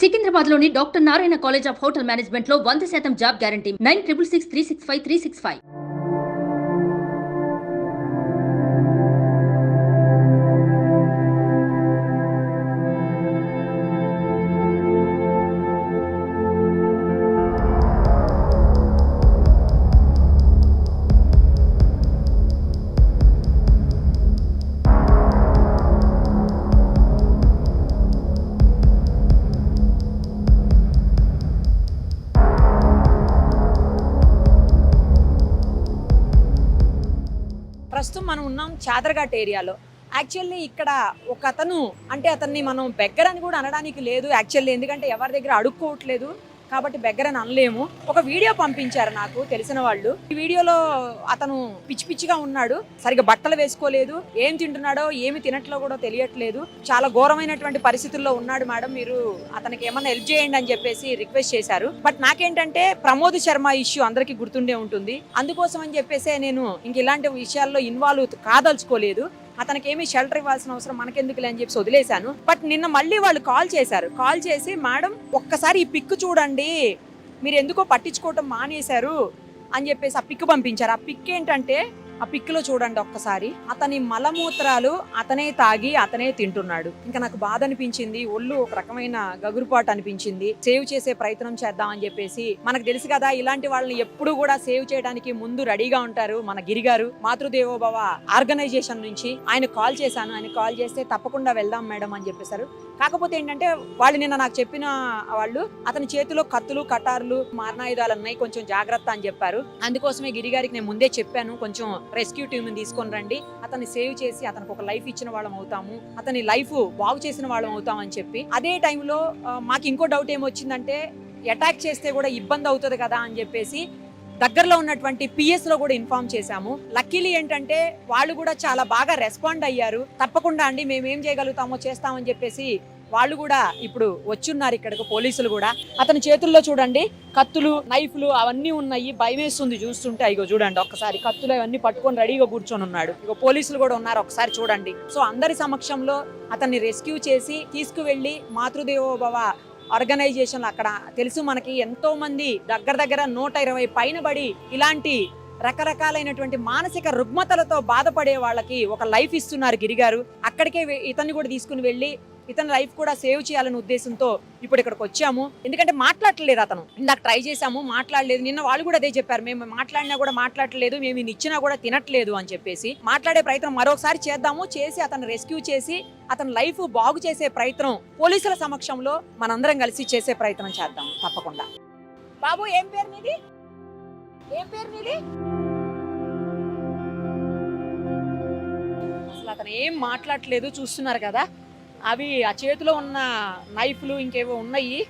సికింద్రాబాద్లోని doctor Narayana college of hotel మేనేజ్మెంట్లో వంద శాతం job guarantee. Nine triple six three six five three six five. ఉన్నాం చాదరఘాట్ ఏరియాలో. Actually ఇక్కడ ఒక అతను అంటే అతన్ని మనం బెగ్గర్ అని కూడా అనడానికి లేదు యాక్చువల్లీ. ఎందుకంటే ఎవరి దగ్గర అడుక్కోవట్లేదు. కాబట్టి బెగ్గర్ అని అనలేము. ఒక వీడియో పంపించారు నాకు తెలిసిన వాళ్ళు. ఈ వీడియోలో అతను పిచ్చి పిచ్చిగా ఉన్నాడు. సరిగ్గా బట్టలు వేసుకోలేదు. ఏం తింటున్నాడో ఏమి తినట్లో కూడా తెలియట్లేదు. చాలా ఘోరమైనటువంటి పరిస్థితుల్లో ఉన్నాడు మేడం. మీరు అతనికి ఏమన్నా హెల్ప్ చేయండి అని చెప్పేసి రిక్వెస్ట్ చేశారు. బట్ నాకేంటంటే ప్రమోద్ శర్మ ఇష్యూ అందరికీ గుర్తుండే ఉంటుంది. అందుకోసం అని చెప్పేసి నేను ఇంక ఇలాంటి విషయాల్లో ఇన్వాల్వ్ కాదలుచుకోలేదు. అతనికి ఏమీ షెల్టర్ ఇవ్వాల్సిన అవసరం మనకెందుకులే అని చెప్పి వదిలేశాను. బట్ నిన్న మళ్ళీ వాళ్ళు కాల్ చేశారు. కాల్ చేసి మేడం ఒక్కసారి ఈ పిక్ చూడండి. మీరు ఎందుకో పట్టించుకోవటం మానేశారు అని చెప్పేసి ఆ పిక్ పంపించారు. ఆ పిక్ ఏంటంటే ఆ పిక్లో చూడండి ఒక్కసారి. అతని మలమూత్రాలు అతనే తాగి అతనే తింటున్నాడు. ఇంకా నాకు బాధ అనిపించింది. ఒళ్ళు ఒక రకమైన గగురుపాటు అనిపించింది. సేవ్ చేసే ప్రయత్నం చేద్దాం అని చెప్పేసి మనకు తెలుసు కదా ఇలాంటి వాళ్ళని ఎప్పుడు కూడా సేవ్ చేయడానికి ముందు రెడీగా ఉంటారు మన గిరిగారు. మాతృదేవోభవ ఆర్గనైజేషన్ నుంచి ఆయన కాల్ చేశాను. ఆయన కాల్ చేస్తే తప్పకుండా వెళ్దాం మేడం అని చెప్పేశారు. కాకపోతే ఏంటంటే వాళ్ళు నిన్న నాకు చెప్పిన వాళ్ళు అతని చేతిలో కత్తులు కటార్లు మారణాయుధాలు ఉన్నాయి. కొంచెం జాగ్రత్త అని చెప్పారు. అందుకోసమే గిరిగారికి నేను ముందే చెప్పాను. కొంచెం రెస్క్యూ టీమ్ని తీసుకొని రండి. అతన్ని సేవ్ చేసి అతనికి ఒక లైఫ్ ఇచ్చిన వాళ్ళం అవుతాము. అతని లైఫ్ బాగు చేసిన వాళ్ళం అవుతాం అని చెప్పి. అదే టైంలో మాకు ఇంకో డౌట్ ఏమొచ్చిందంటే అటాక్ చేస్తే కూడా ఇబ్బంది అవుతుంది కదా అని చెప్పేసి దగ్గరలో ఉన్నటువంటి పిఎస్లో కూడా ఇన్ఫార్మ్ చేశాము. లక్కీలీ ఏంటంటే వాళ్ళు కూడా చాలా బాగా రెస్పాండ్ అయ్యారు. తప్పకుండా అండి మేము ఏం చేయగలుగుతామో చేస్తామని చెప్పేసి వాళ్ళు కూడా ఇప్పుడు వచ్చున్నారు ఇక్కడికి పోలీసులు కూడా. అతని చేతుల్లో చూడండి కత్తులు నైఫ్లు అవన్నీ ఉన్నాయి. భయం వేస్తుంది చూస్తుంటే. ఇగో చూడండి ఒక్కసారి కత్తులు అవన్నీ పట్టుకొని రెడీగా కూర్చొని ఉన్నాడు. ఇగో పోలీసులు కూడా ఉన్నారు ఒకసారి చూడండి. సో అందరి సమక్షంలో అతన్ని రెస్క్యూ చేసి తీసుకువెళ్ళి మాతృదేవోభవ ఆర్గనైజేషన్ అక్కడ తెలుసు మనకి. ఎంతో మంది దగ్గర దగ్గర నూట ఇరవై పైన పడి ఇలాంటి రకరకాలైనటువంటి మానసిక రుగ్మతలతో బాధపడే వాళ్ళకి ఒక లైఫ్ ఇస్తున్నారు గిరిగారు. అక్కడికే ఇతన్ని కూడా తీసుకుని వెళ్ళి ఇతని లైఫ్ కూడా సేవ్ చేయాలనే ఉద్దేశంతో ఇప్పుడు ఇక్కడికి వచ్చాము. ఎందుకంటే మాట్లాడలేదు అతను. ఇందాక ట్రై చేశాము మాట్లాడలేదు. నిన్న వాళ్ళు కూడా అదే చెప్పారు. మేము మాట్లాడినా కూడా మాట్లాడలేదు మేము ఈయన ఇచ్చినా కూడా తినట్లేదు అని చెప్పేసి. మాట్లాడే ప్రయత్నం మరొకసారి చేద్దాము. చేసి అతను రెస్క్యూ చేసి అతని లైఫ్ బాగు చేసే ప్రయత్నం పోలీసుల సమక్షంలో మనందరం కలిసి చేసే ప్రయత్నం చేద్దాం. తప్పకుండా. బాబు ఏం పేరు నీది ఏం పేరు నీది అసలు అతను ఏం మాట్లాడలేదు చూస్తున్నారు కదా. అవి ఆ చేతిలో ఉన్న నైఫ్లు ఇంకేవో ఉన్నాయి.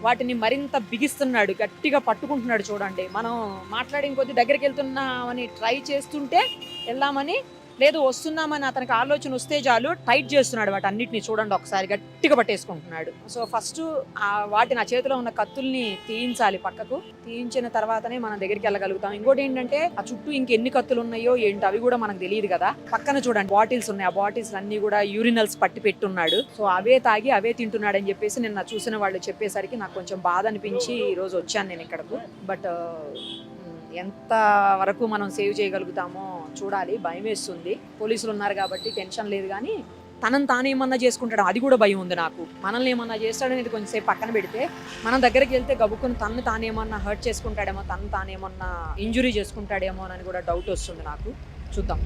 వాటిని మరింత బిగిస్తున్నాడు గట్టిగా పట్టుకుంటున్నాడు చూడండి. మనం మాట్లాడిన కొద్ది దగ్గరికి వెళ్తున్నామని ట్రై చేస్తుంటే వెళ్దామని లేదు వస్తున్నామని అతనికి ఆలోచన వస్తే చాలు టైట్ చేస్తున్నాడు వాటి అన్నిటిని చూడండి ఒకసారి గట్టిగా పట్టేసుకుంటున్నాడు. సో ఫస్ట్ ఆ వాటి నా చేతిలో ఉన్న కత్తుల్ని తీయించాలి పక్కకు. తీయించిన తర్వాతనే మనం దగ్గరికి వెళ్ళగలుగుతాం. ఇంకోటి ఏంటంటే ఆ చుట్టూ ఇంకెన్ని కత్తులు ఉన్నాయో ఏంటో అవి కూడా మనకు తెలియదు కదా. పక్కన చూడండి బాటిల్స్ ఉన్నాయి. ఆ బాటిల్స్ అన్ని కూడా యూరినల్స్ పట్టి పెట్టున్నాడు. సో అవే తాగి అవే తింటున్నాడు అని చెప్పేసి నిన్న చూసిన వాళ్ళు చెప్పేసరికి నాకు కొంచెం బాధ అనిపించి ఈ రోజు వచ్చాను నేను ఇక్కడకు. బట్ ఎంత వరకు మనం సేవ్ చేయగలుగుతామో చూడాలి భయం వేస్తుంది పోలీసులు ఉన్నారు కాబట్టి టెన్షన్ లేదు కానీ తనని తాను ఏమన్నా చేసుకుంటాడు అది కూడా భయం ఉంది నాకు. మనల్ని ఏమన్నా చేస్తాడనేది కొంచెంసేపు పక్కన పెడితే మనం దగ్గరికి వెళ్తే గబుక్కుని తను తానేమన్నా హర్ట్ చేసుకుంటాడేమో తను తానేమన్నా ఇంజురీ చేసుకుంటాడేమో అని కూడా డౌట్ వస్తుంది నాకు. చూద్దాం.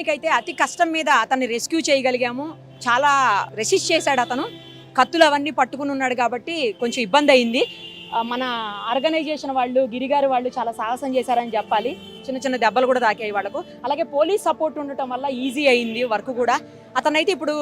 మొత్తానికైతే అతి కష్టం మీద అతన్ని రెస్క్యూ చేయగలిగాము. చాలా రెసిస్ట్ చేశాడు అతను. కత్తులు అవన్నీ పట్టుకుని ఉన్నాడు కాబట్టి కొంచెం ఇబ్బంది అయింది. మన ఆర్గనైజేషన్ వాళ్ళు గిరిగారు వాళ్ళు చాలా సాహసం చేశారని చెప్పాలి. చిన్న చిన్న దెబ్బలు కూడా తాకాయి వాళ్ళకు. అలాగే పోలీస్ సపోర్ట్ ఉండటం వల్ల ఈజీ అయింది వర్క్ కూడా. అతనైతే ఇప్పుడు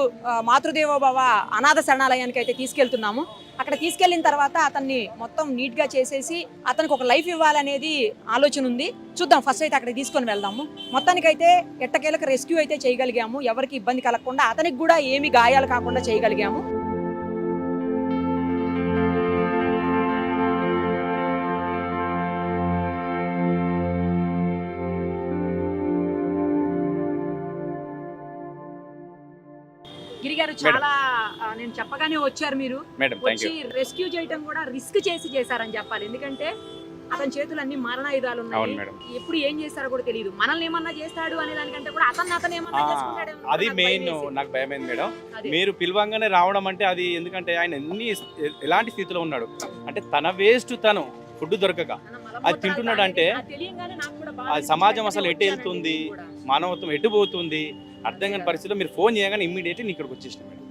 మాతృదేవోభవ అనాథ శరణాలయానికి అయితే తీసుకెళ్తున్నాము. అక్కడ తీసుకెళ్ళిన తర్వాత అతన్ని మొత్తం నీట్గా చేసేసి అతనికి ఒక లైఫ్ ఇవ్వాలనేది ఆలోచన ఉంది. చూద్దాం ఫస్ట్ అయితే అక్కడ తీసుకొని వెళ్దాము. మొత్తానికైతే ఎట్టకేలకు రెస్క్యూ అయితే చేయగలిగాము. ఎవరికి ఇబ్బంది కలగకుండా అతనికి కూడా ఏమి గాయాలు కాకుండా చేయగలిగాము. చాలా నేను చెప్పగానే వచ్చారు మీరు. వచ్చి రెస్క్యూ చేయటం కూడా రిస్క్ చేసి చేశారని చెప్పాలి. ఎందుకంటే అతని చేతులు అన్ని మరణాయుధాలు ఉన్నాయి ఎప్పుడు ఏం చేస్తారో కూడా తెలియదు. మనల్ని ఏమన్నా చేస్తాడు అనే దానికంటే కూడా అతను అతను ఏమన్నా అది మెయిన్. నాకు భయమైంది మేడం. మీరు పిలవంగానే రావడం అంటే అది ఎందుకంటే ఆయన ఎన్ని ఎలాంటి స్థితిలో ఉన్నాడు? అంటే తన వేస్ట్ తను ఫుడ్ దొరకక. అది తింటున్నాడు అంటే సమాజం. అసలు ఎటు వెళ్తుంది? మానవత్వం ఎటు పోతుంది? అర్థం కాని పరిస్థితిలో మీరు ఫోన్ చేయగానే ఇమ్మీడియట్ నేను ఇక్కడికి వచ్చేసిన మేడం?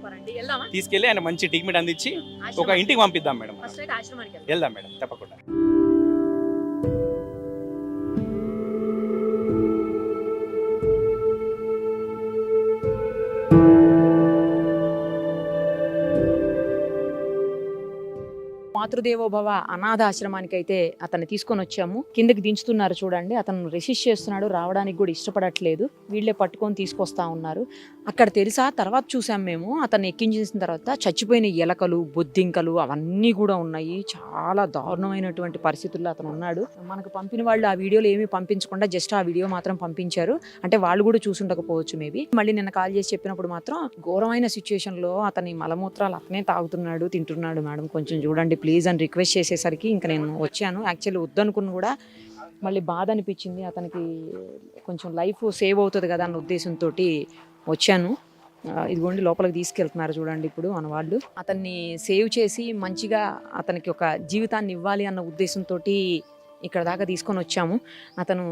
తీసుకెళ్ళి ఆయన మంచి ట్రీట్మెంట్ అందించి ఒక. ఇంటికి పంపిద్దాం మేడం. వెళ్దాం మేడం తప్పకుండా మాతృదేవోభవ అనాథాశ్రమానికి అయితే అతన్ని తీసుకొని వచ్చాము. కిందకి దించుతున్నారు చూడండి. అతను రెసిస్ట్ చేస్తున్నాడు. రావడానికి కూడా ఇష్టపడట్లేదు. వీళ్ళే పట్టుకొని తీసుకొస్తా ఉన్నారు. అక్కడ తెలుసా? తర్వాత చూసాం మేము. అతన్ని ఎక్కించేసిన తర్వాత చచ్చిపోయిన ఎలకలు బొద్దింకలు అవన్నీ కూడా ఉన్నాయి. చాలా దారుణమైనటువంటి పరిస్థితుల్లో అతను ఉన్నాడు. మనకు పంపిన వాళ్ళు ఆ వీడియోలు ఏమీ పంపించకుండా జస్ట్ ఆ వీడియో మాత్రం పంపించారు. అంటే వాళ్ళు కూడా చూసుండకపోవచ్చు మేబీ మళ్ళీ నిన్న కాల్ చేసి చెప్పినప్పుడు మాత్రం ఘోరమైన సిచ్యువేషన్లో అతని మలమూత్రాలు అతనే తాగుతున్నాడు తింటున్నాడు మేడం. కొంచెం చూడండి ప్లీజ్ అని రిక్వెస్ట్ చేసేసరికి ఇంకా నేను వచ్చాను. యాక్చువల్లీ వద్దనుకుని కూడా మళ్ళీ బాధ అనిపించింది. అతనికి కొంచెం లైఫ్ సేవ్ అవుతుంది కదా అన్న ఉద్దేశంతో వచ్చాను. ఇదిగోండి లోపలికి తీసుకెళ్తున్నారు చూడండి ఇప్పుడు మన వాళ్ళు అతన్ని సేవ్ చేసి మంచిగా అతనికి ఒక జీవితాన్ని ఇవ్వాలి అన్న ఉద్దేశంతో ఇక్కడ దాకా తీసుకొని వచ్చాము. అతను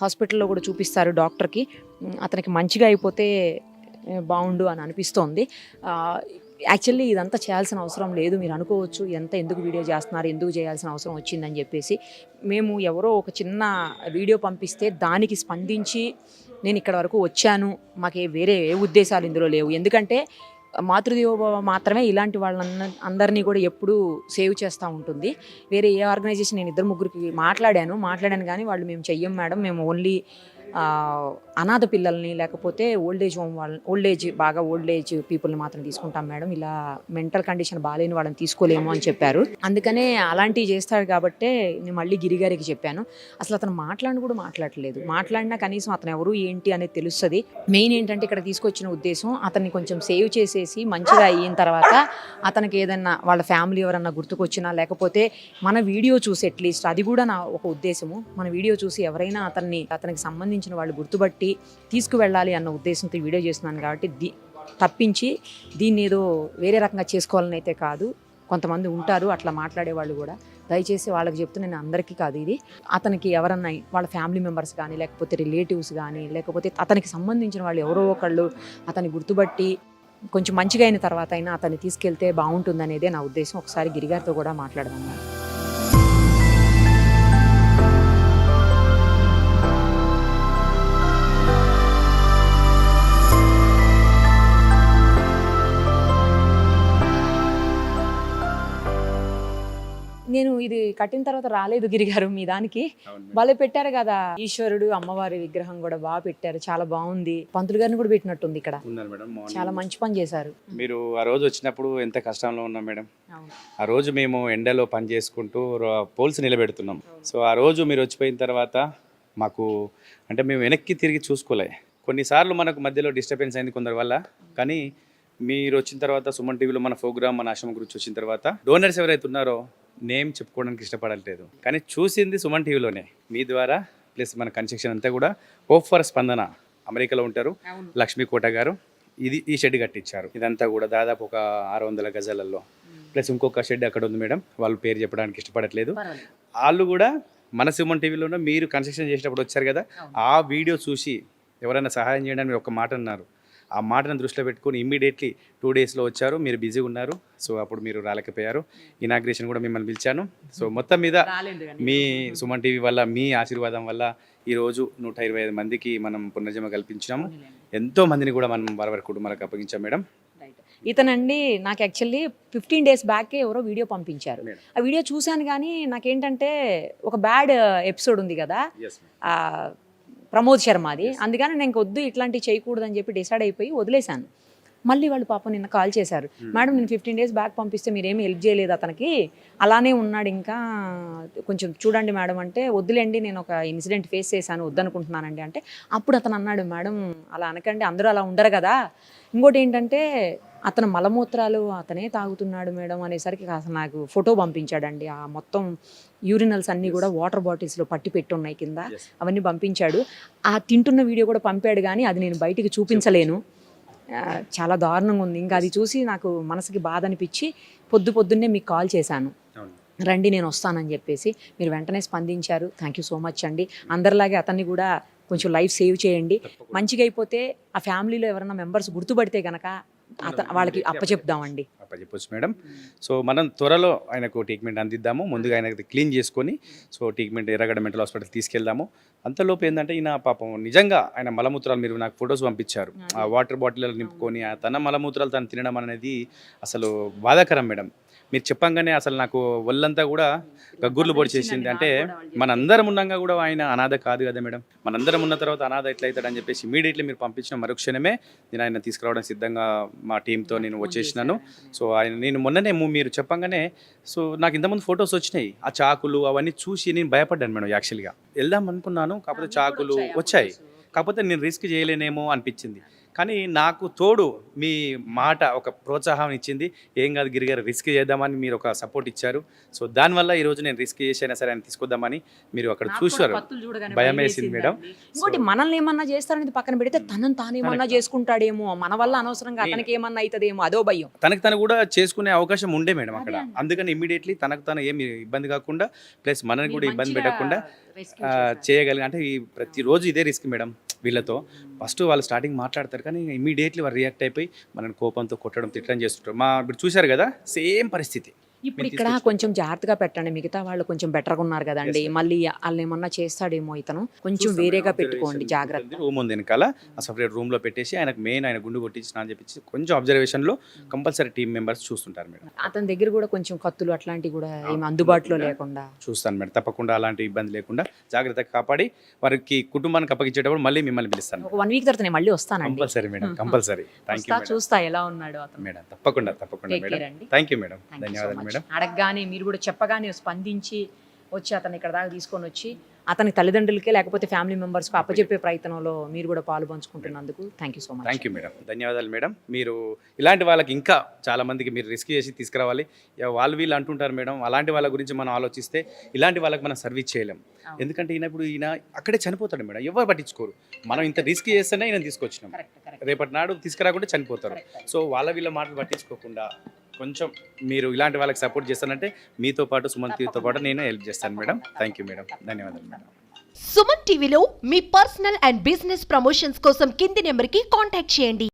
హాస్పిటల్లో కూడా చూపిస్తారు డాక్టర్కి. అతనికి మంచిగా అయిపోతే బాగుండు అని అనిపిస్తోంది. యాక్చువల్లీ ఇదంతా చేయాల్సిన అవసరం లేదు. మీరు అనుకోవచ్చు ఎంత ఎందుకు వీడియో చేస్తున్నారు ఎందుకు చేయాల్సిన అవసరం వచ్చిందని చెప్పేసి. మేము ఎవరో ఒక చిన్న వీడియో పంపిస్తే దానికి స్పందించి నేను ఇక్కడ వరకు వచ్చాను. మాకే వేరే ఏ ఉద్దేశాలు ఇందులో లేవు. ఎందుకంటే మాతృదేవోభవ మాత్రమే ఇలాంటి వాళ్ళన్న అందరినీ కూడా ఎప్పుడూ సేవ్ చేస్తూ ఉంటుంది. వేరే ఏ ఆర్గనైజేషన్ నేను ఇద్దరు ముగ్గురికి మాట్లాడాను. మాట్లాడాను కానీ వాళ్ళు మేము చెయ్యం మేడం. మేము ఓన్లీ అనాథ పిల్లల్ని లేకపోతే ఓల్డ్ ఏజ్ హోమ్ వాళ్ళ ఓల్డ్ ఏజ్ బాగా ఓల్డ్ ఏజ్ పీపుల్ని మాత్రం తీసుకుంటాం మేడం. ఇలా మెంటల్ కండిషన్ బాగాలేని వాళ్ళని తీసుకోలేము అని చెప్పారు. అందుకనే అలాంటివి చేస్తాడు కాబట్టే నేను మళ్ళీ గిరిగారికి చెప్పాను. అసలు అతను మాట్లాడిన కూడా మాట్లాడలేదు మాట్లాడినా కనీసం అతను ఎవరు ఏంటి అనేది తెలుస్తుంది. మెయిన్ ఏంటంటే ఇక్కడ తీసుకొచ్చిన ఉద్దేశం అతన్ని కొంచెం సేవ్ చేసేసి మంచిగా అయిన తర్వాత అతనికి ఏదన్నా వాళ్ళ ఫ్యామిలీ ఎవరన్నా గుర్తుకొచ్చినా లేకపోతే మన వీడియో చూసి అట్లీస్ట్ అది కూడా నా ఒక ఉద్దేశము. మన వీడియో చూసి ఎవరైనా అతన్ని అతనికి సంబంధించిన వాళ్ళు గుర్తుపట్టి తీసుకువెళ్ళాలి అన్న ఉద్దేశంతో వీడియో చేస్తున్నాను కాబట్టి దీ తప్పించి దీన్ని ఏదో వేరే రకంగా చేసుకోవాలని అయితే కాదు. కొంతమంది ఉంటారు అట్లా మాట్లాడే వాళ్ళు కూడా. దయచేసి వాళ్ళకి చెప్తే నేను అందరికీ కాదు ఇది. అతనికి ఎవరన్నా వాళ్ళ ఫ్యామిలీ మెంబర్స్ కానీ లేకపోతే రిలేటివ్స్ కానీ లేకపోతే అతనికి సంబంధించిన వాళ్ళు ఎవరో ఒకళ్ళు అతన్ని గుర్తుపట్టి కొంచెం మంచిగా అయిన తర్వాత అయినా అతన్ని తీసుకెళ్తే బాగుంటుందనేదే నా ఉద్దేశం. ఒకసారి గిరిగారితో కూడా మాట్లాడదాం నేను ఇది కట్టిన తర్వాత రాలేదు గిరిగారు మీ దానికి. భలే పెట్టారు కదా. ఈశ్వరుడు అమ్మవారి విగ్రహం కూడా బాగా పెట్టారు. చాలా బాగుంది. పంతులు గారిని కూడా పెట్టినట్టుంది ఇక్కడ. ఉన్నారు మేడం మార్నింగ్. చాలా మంచి పని చేశారు. మీరు ఆ రోజు వచ్చినప్పుడు ఎంత కష్టంలో ఉన్నాం మేడం? అవును. ఆ రోజు మేము ఎండలో పని చేసుకుంటూ రో- పోల్స్ నిలబెడుతున్నాం. సో ఆ రోజు మీరు వచ్చిపోయిన తర్వాత మాకు అంటే మేము వెనక్కి తిరిగి చూసుకోలే. కొన్నిసార్లు మనకు మధ్యలో డిస్టర్బెన్స్ అయింది కొందరి వల్ల. కానీ మీరు వచ్చిన తర్వాత సుమన్ టీవీలో మన ప్రోగ్రామ్ మన ఆశ్రమం గురించి వచ్చిన తర్వాత డోనర్స్ ఎవరైతే ఉన్నారో నేమ్ చెప్పుకోవడానికి ఇష్టపడట్లేదు. కానీ చూసింది సుమన్ టీవీలోనే. మీ ద్వారా ప్లస్ మన కన్స్ట్రక్షన్ అంతా కూడా హోప్ ఫర్ స్పందన అమెరికాలో ఉంటారు. లక్ష్మీ కోట గారు ఇది ఈ షెడ్ కట్టించారు. ఇదంతా కూడా దాదాపు ఒక ఆరు వందల గజాలలో. ప్లస్ ఇంకొక షెడ్ అక్కడ ఉంది మేడం. వాళ్ళు పేరు చెప్పడానికి ఇష్టపడట్లేదు. వాళ్ళు కూడా మన సుమన్ టీవీలోనే మీరు కన్స్ట్రక్షన్ చేసేటప్పుడు వచ్చారు కదా ఆ వీడియో చూసి ఎవరైనా సహాయం చేయడానికి ఒక మాట అన్నారు. ఆ మాటను దృష్టిలో పెట్టుకొని ఇమ్మీడియట్లీ టూ డేస్లో వచ్చారు. మీరు బిజీగా ఉన్నారు. సో అప్పుడు మీరు రాలేకపోయారు. ఇనాగ్రేషన్ కూడా మిమ్మల్ని పిలిచాను. సో మొత్తం మీద మీ సుమన్ టీవీ వల్ల మీ ఆశీర్వాదం వల్ల ఈరోజు నూట ఇరవై ఐదు మందికి మనం పునర్జన్మ కల్పించాము ఎంతో మందిని కూడా మనం వారి కుటుంబాలకు అప్పగించాం మేడం. ఇతనండి నాకు యాక్చువల్లీ ఫిఫ్టీన్ డేస్ బ్యాక్ ఎవరో వీడియో పంపించారు. ఆ వీడియో చూశాను కానీ నాకేంటంటే ఒక బ్యాడ్ ఎపిసోడ్ ఉంది కదా? ప్రమోద్ శర్మది అందుకని నేను వద్దు ఇట్లాంటివి చేయకూడదని చెప్పి డిసైడ్ అయిపోయి వదిలేశాను. మళ్ళీ వాళ్ళు పాపం నిన్న కాల్ చేశారు. మేడం నేను ఫిఫ్టీన్ డేస్ బ్యాక్ పంపిస్తే మీరేమీ హెల్ప్ చేయలేదు అతనికి. అలానే ఉన్నాడు ఇంకా. కొంచెం చూడండి మేడం అంటే వద్దులేండి నేను ఒక ఇన్సిడెంట్ ఫేస్ చేశాను వద్దనుకుంటున్నానండి అంటే అప్పుడు అతను అన్నాడు మేడం అలా అనకండి అందరూ అలా ఉండరు కదా. ఇంకోటి ఏంటంటే అతను మలమూత్రాలు అతనే తాగుతున్నాడు మేడం అనేసరికి అసలు నాకు ఫోటో పంపించాడండి. ఆ మొత్తం యూరినల్స్ అన్నీ కూడా వాటర్ బాటిల్స్లో పట్టి పెట్టి ఉన్నాయి కింద. అవన్నీ పంపించాడు. ఆ తింటున్న వీడియో కూడా పంపాడు కానీ అది నేను బయటికి చూపించలేను. చాలా దారుణంగా ఉంది. ఇంకా అది చూసి నాకు మనసుకి బాధ అనిపించి పొద్దు పొద్దున్నే మీకు కాల్ చేశాను. రండి నేను వస్తానని చెప్పేసి మీరు వెంటనే స్పందించారు. థ్యాంక్ యూ సో మచ్ అండి. అందరిలాగే అతన్ని కూడా కొంచెం లైఫ్ సేవ్ చేయండి. మంచిగా అయిపోతే ఆ ఫ్యామిలీలో ఎవరైనా మెంబర్స్ గుర్తుపడితే కనుక వాళ్ళకి అప్పచెప్దామండి. చెప్పొచ్చు మేడం. సో మనం త్వరలో ఆయనకు ట్రీట్మెంట్ అందిద్దాము. ముందుగా ఆయనకి క్లీన్ చేసుకొని so treatment Erragadda mental hospital తీసుకెళ్దాము. అంతలోపు ఏంటంటే ఈయన పాపం నిజంగా ఆయన మలమూత్రాలు మీరు నాకు ఫొటోస్ పంపించారు. ఆ. వాటర్ బాటిల్ నింపుకొని ఆ తన మలమూత్రాలు తను తినడం అనేది అసలు బాధాకరం మేడం. మీరు చెప్పంగానే అసలు నాకు ఒళ్ళంతా కూడా గగ్గుర్లు పొడి చేసింది అంటే మనందరం ఉన్నాగా కూడా ఆయన అనాథ కాదు కదా మేడం. మనందరం ఉన్న తర్వాత అనాథ ఎట్లయితాడని చెప్పేసి ఇమీడియట్లీ మీరు పంపించిన మరుక్షణమే నేను ఆయన తీసుకురావడం సిద్ధంగా మా టీంతో నేను వచ్చేసినాను. సో ఆయన నేను మొన్ననే మీరు చెప్పంగానే సో నాకు ఇంతకుముందు ఫొటోస్ వచ్చినాయి. ఆ చాకులు అవన్నీ చూసి నేను భయపడ్డాను మేడం యాక్చువల్గా. వెళ్దాం అనుకున్నాను కాకపోతే చాకులు వచ్చాయి కాకపోతే నేను రిస్క్ చేయలేనేమో అనిపించింది. కానీ నాకు తోడు మీ మాట ఒక ప్రోత్సాహం ఇచ్చింది. ఏం కాదు గిరిగారు రిస్క్ చేద్దామని మీరు ఒక సపోర్ట్ ఇచ్చారు. సో దానివల్ల ఈరోజు నేను రిస్క్ చేసైనా సరే ఆయన తీసుకొద్దామని మీరు అక్కడ చూశారు. భయం వేసింది మేడం. ఇంకోటి మనల్ని ఏమన్నా చేస్తారనేది పక్కన పెడితే తనని తాను ఏమన్నా చేసుకుంటాడేమో. మన వల్ల అనవసరంగా అతనికి ఏమన్నా అవుతుందేమో అదో భయం. తనకు తను కూడా చేసుకునే అవకాశం ఉండే మేడం అక్కడ. అందుకని ఇమీడియట్లీ తనకు తను ఏమి ఇబ్బంది కాకుండా ప్లస్ మనని కూడా ఇబ్బంది పెట్టకుండా చేయగలిగి అంటే ఈ ప్రతిరోజు ఇదే రిస్క్ మేడం వీళ్ళతో. ఫస్ట్ వాళ్ళు స్టార్టింగ్ మాట్లాడతారు కానీ ఇమీడియట్లీ వాళ్ళు రియాక్ట్ అయిపోయి మనని కోపంతో కొట్టడం తిట్టడం చేస్తుంటారు. మా ఇప్పుడు చూశారు కదా సేమ్ పరిస్థితి. ఇప్పుడు ఇక్కడ కొంచెం జాగ్రత్తగా పెట్టండి. మిగతా వాళ్ళు కొంచెం బెటర్గా ఉన్నారు కదండి. మళ్ళీ వాళ్ళు ఏమన్నా చేస్తాడేమో ఇతను. కొంచెం వేరేగా పెట్టుకోండి జాగ్రత్త రూమ్ ఉంది వెనకాల. ఆ సపరేట్ రూమ్లో పెట్టేసి ఆయనకు మెయిన్ ఆయన గుండు కొట్టించిన అని చెప్పి కొంచెం అబ్జర్వేషన్లో కంపల్సరీ టీమ్ మెంబర్స్ చూస్తుంటారు మేడం. అతని దగ్గర కూడా కొంచెం కత్తులు అట్లాంటివి కూడా ఏమి అందుబాటులో లేకుండా చూస్తాను మేడం. తప్పకుండా అలాంటి ఇబ్బంది లేకుండా జాగ్రత్తగా కాపాడి వారికి కుటుంబానికి అప్పగించేటప్పుడు మళ్ళీ మిమ్మల్ని పిలుస్తాను ఒక వన్ వీక్ తర్వాత నేను మళ్ళీ వస్తానండి. Compulsory madam compulsory. Thank you చూస్తా ఎలా ఉన్నాడు మేడం తప్పకుండా తప్పకుండా మేడం. Thank you madam. ధన్యవాదాలు. మేడం. అడగగానే మీరు కూడా చెప్పగానే స్పందించి వచ్చి అతను ఇక్కడ దాకా తీసుకొని వచ్చి అతని తల్లిదండ్రులకే లేకపోతే ఫ్యామిలీ మెంబర్స్కి అప్పచెప్పే ప్రయత్నంలో మీరు కూడా పాలు పంచుకుంటున్నందుకు thank you so much thank you madam ధన్యవాదాలు మేడం మీరు ఇలాంటి వాళ్ళకి ఇంకా చాలా మందికి మీరు రిస్క్ చేసి తీసుకురావాలి. వాళ్ళు వీళ్ళు అంటుంటారు మేడం అలాంటి వాళ్ళ గురించి మనం ఆలోచిస్తే ఇలాంటి వాళ్ళకి మనం సర్వీస్ చేయలేం. ఎందుకంటే ఈయన ఇప్పుడు ఈయన అక్కడే చనిపోతాడు మేడం ఎవరు పట్టించుకోరు. మనం ఇంత రిస్క్ చేస్తేనే ఈయన తీసుకొచ్చినాం. రేపటి నాడు తీసుకురాకుంటే చనిపోతారు సో వాళ్ళ వీళ్ళ మాటలు పట్టించుకోకుండా కొంచెం మీరు ఇలాంటి వాళ్ళకి సపోర్ట్ చేస్తానంటే మీతో పాటు సుమంత్తో పాటు నేను హెల్ప్ చేస్తాను మేడం. Thank you madam. ధన్యవాదాలు మేడం. సుమన్ టీవీలో మీ పర్సనల్ అండ్ బిజినెస్ ప్రమోషన్స్ కోసం కింది నెంబర్కి కాంటాక్ట్ చేయండి.